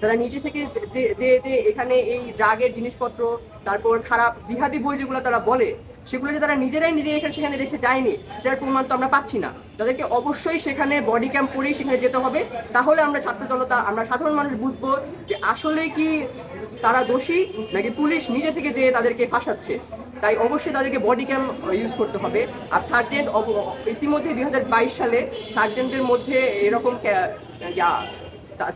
তারা নিজে থেকে যে যে যে এখানে এই ড্রাগের জিনিসপত্র, তারপর খারাপ জিহাদি বই যেগুলো তারা বলে, সেগুলো যে তারা নিজেরাই নিজে এখানে সেখানে রেখে যায়নি, সেটার প্রমাণ তো আমরা পাচ্ছি না। তাদেরকে অবশ্যই সেখানে বডি ক্যাম্প করেই সেখানে যেতে হবে। তাহলে আমরা ছাত্র জনতা, আমরা সাধারণ মানুষ বুঝব যে আসলে কি তারা দোষী নাকি পুলিশ নিজে থেকে যে তাদেরকে ফাঁসাচ্ছে। তাই অবশ্যই তাদেরকে বডি ক্যাম ইউজ করতে হবে। আর সার্জেন্ট ইতিমধ্যে দু হাজার বাইশ সালে সার্জেন্টদের মধ্যে এরকম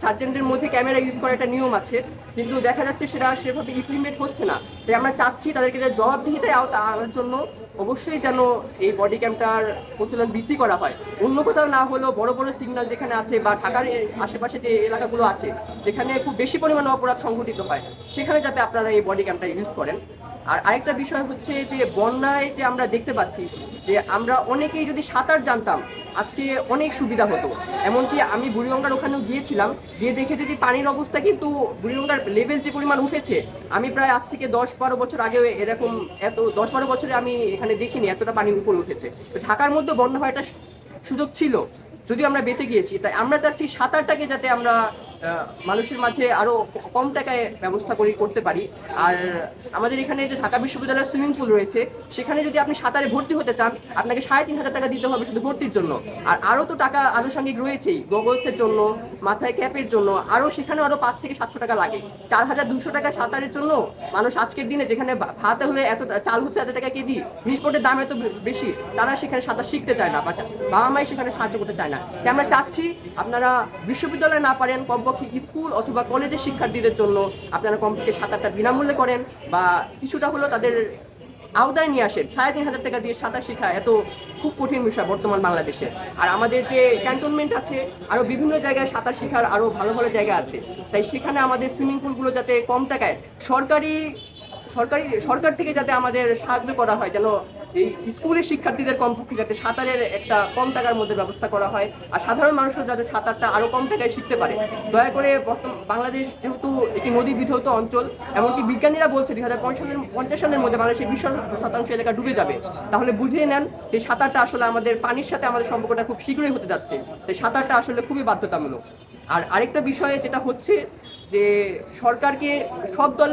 সার্জেন্টদের মধ্যে ক্যামেরা ইউজ করার একটা নিয়ম আছে, কিন্তু দেখা যাচ্ছে সেটা সেভাবে ইমপ্লিমেন্ট হচ্ছে না। তাই আমরা চাচ্ছি তাদেরকে যে জবাবদিহিতায় আওতা আনার জন্য অবশ্যই যেন এই বডি ক্যামটার প্রচলন বৃদ্ধি করা হয়। অন্য কোথাও না হলেও বড় বড় সিগন্যাল যেখানে আছে বা ঢাকার আশেপাশে যে এলাকাগুলো আছে, যেখানে খুব বেশি পরিমাণে অপরাধ সংঘটিত হয়, সেখানে যাতে আপনারা এই বডি ক্যামটা ইউজ করেন। আর আরেকটা বিষয় হচ্ছে যে বন্যায় যে আমরা দেখতে পাচ্ছি, যে আমরা অনেকেই যদি সাঁতার জানতাম আজকে অনেক সুবিধা হতো। এমনকি আমি বুড়িগঙ্গার ওখানেও গিয়েছিলাম, গিয়ে দেখেছি যে পানির অবস্থা কিন্তু বুড়িগঙ্গার লেভেল যে পরিমাণ উঠেছে, আমি প্রায় আজ থেকে দশ বারো বছর আগে এরকম এত, দশ বারো বছরে আমি এখানে দেখিনি এতটা পানির উপরে উঠেছে। তো ঢাকার মধ্যে বন্যা হওয়ার একটা সুযোগ ছিল, যদিও আমরা বেঁচে গিয়েছি, তাই আমরা চাচ্ছি সাঁতারটাকে যাতে আমরা মানুষের মাঝে আরও কম টাকায় ব্যবস্থা করে, করতে পারি। আর আমাদের এখানে যে ঢাকা বিশ্ববিদ্যালয়ের সুইমিং পুল রয়েছে, সেখানে যদি আপনি সাঁতারে ভর্তি হতে চান, আপনাকে সাড়ে তিন হাজার টাকা দিতে হবে শুধু ভর্তির জন্য। আর আরও তো টাকা আনুষঙ্গিক রয়েছেই, গগলসের জন্য, মাথায় ক্যাপের জন্য আরও সেখানে আরও পাঁচ থেকে সাতশো টাকা লাগে। চার হাজার দুশো টাকা সাঁতারের জন্য মানুষ আজকের দিনে যেখানে ভাত হলে এত চাল হতে এত টাকা কেজি, জিনিসপত্রের দাম এত বেশি, তারা সেখানে সাঁতার শিখতে চায় না বাবা মাই সেখানে সাহায্য করতে চায় না। তাই আমরা চাচ্ছি আপনারা বিশ্ববিদ্যালয়ে না পারেন, কমপক্ষে স্কুল অথবা কলেজের শিক্ষার্থীদের জন্য আপনারা কমপক্ষে সাঁতারটা বিনামূল্যে করেন বা কিছুটা হলেও তাদের আওতায় নিয়ে আসেন। সাড়ে তিন হাজার টাকা দিয়ে সাঁতার শেখা এত খুব কঠিন বিষয় বর্তমান বাংলাদেশে। আর আমাদের যে ক্যান্টনমেন্ট আছে আরও বিভিন্ন জায়গায় সাঁতার শেখার আরও ভালো ভালো জায়গা আছে। তাই সেখানে আমাদের সুইমিং পুলগুলো যাতে কম টাকায় সরকারি সরকারি, সরকার থেকে যাতে আমাদের সাহায্য করা হয়, যেন এই স্কুলের শিক্ষার্থীদের কমপক্ষে যাতে সাঁতারের একটা কম টাকার মধ্যে ব্যবস্থা করা হয়। আর সাধারণ মানুষও যাতে সাঁতারটা আরও কম টাকায় শিখতে পারে। দয়া করে বাংলাদেশ যেহেতু একটি নদী বিধৌত অঞ্চল, এমনকি বিজ্ঞানীরা বলছে দুই হাজার সালের, পঞ্চাশ সালের মধ্যে বাংলাদেশের বিশ শতাংশ এলাকা ডুবে যাবে। তাহলে বুঝিয়ে নেন যে সাঁতারটা আসলে আমাদের পানির সাথে আমাদের সম্পর্কটা খুব শীঘ্রই হতে যাচ্ছে। তাই সাঁতারটা আসলে খুবই বাধ্যতামূলক। আর আরেকটা বিষয়ে যেটা হচ্ছে যে সরকারকে সব দল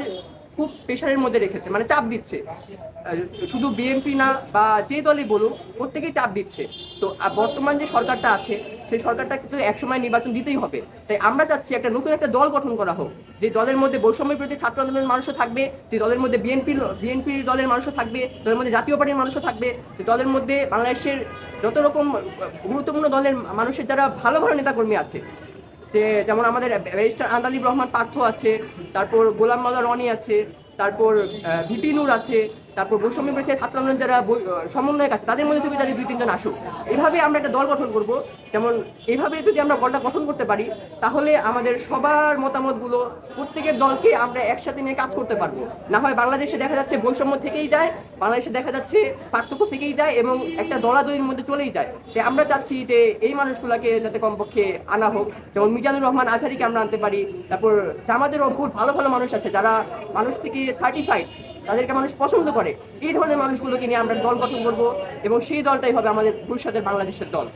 খুব প্রেশারের মধ্যে রেখেছে মানে চাপ দিচ্ছে। শুধু বিএনপি না বা যে দলই বলুক, প্রত্যেকেই চাপ দিচ্ছে। তো বর্তমান যে সরকারটা আছে, সেই সরকারটা কিন্তু একসময় নির্বাচন দিতেই হবে। তাই আমরা চাচ্ছি একটা নতুন একটা দল গঠন করা হোক, যে দলের মধ্যে বৈষম্যের বিরোধী ছাত্র আন্দোলনের মানুষও থাকবে, যে দলের মধ্যে বিএনপি বিএনপির দলের মানুষও থাকবে, দলের মধ্যে জাতীয় পার্টির মানুষও থাকবে, যে দলের মধ্যে বাংলাদেশের যত রকম গুরুত্বপূর্ণ দলের মানুষের যারা ভালো ভালো নেতাকর্মী আছে যে যেমন আমাদের ব্যারিস্টার আন্দালিব রহমান পার্থ আছে, তারপর গোলাম মাদা রনি আছে, তারপর ভিপিনুর আছে তারপর বৈষম্য বিরোধী ছাত্র আন্দোলন যারা সমন্বয়ক আছে, তাদের মধ্যে থেকে যদি দুই, তিনজন আসুক এইভাবে আমরা একটা দল গঠন করব। যেমন এইভাবে যদি আমরা দলটা গঠন করতে পারি, তাহলে আমাদের সবার মতামতগুলো প্রত্যেকের দলকে আমরা একসাথে নিয়ে কাজ করতে পারব। না হয় বাংলাদেশে দেখা যাচ্ছে বৈষম্য থেকেই যায়, বাংলাদেশে দেখা যাচ্ছে পার্থক্য থেকেই যায় এবং একটা দলাদলির মধ্যে চলেই যায়। যে আমরা চাচ্ছি যে এই মানুষগুলোকে যাতে কমপক্ষে আনা হোক। যেমন মিজানুর রহমান আজহারিকে আমরা আনতে পারি, তারপর জামাতেরও বহুত ভালো ভালো মানুষ আছে, যারা মানুষ থেকে সার্টিফাইড তাদেরকে মানুষ পছন্দ করে। এই ধরনের মানুষগুলোকে নিয়ে আমরা দল গঠন করব এবং সেই দলটাই হবে আমাদের ভবিষ্যতের বাংলাদেশের দল।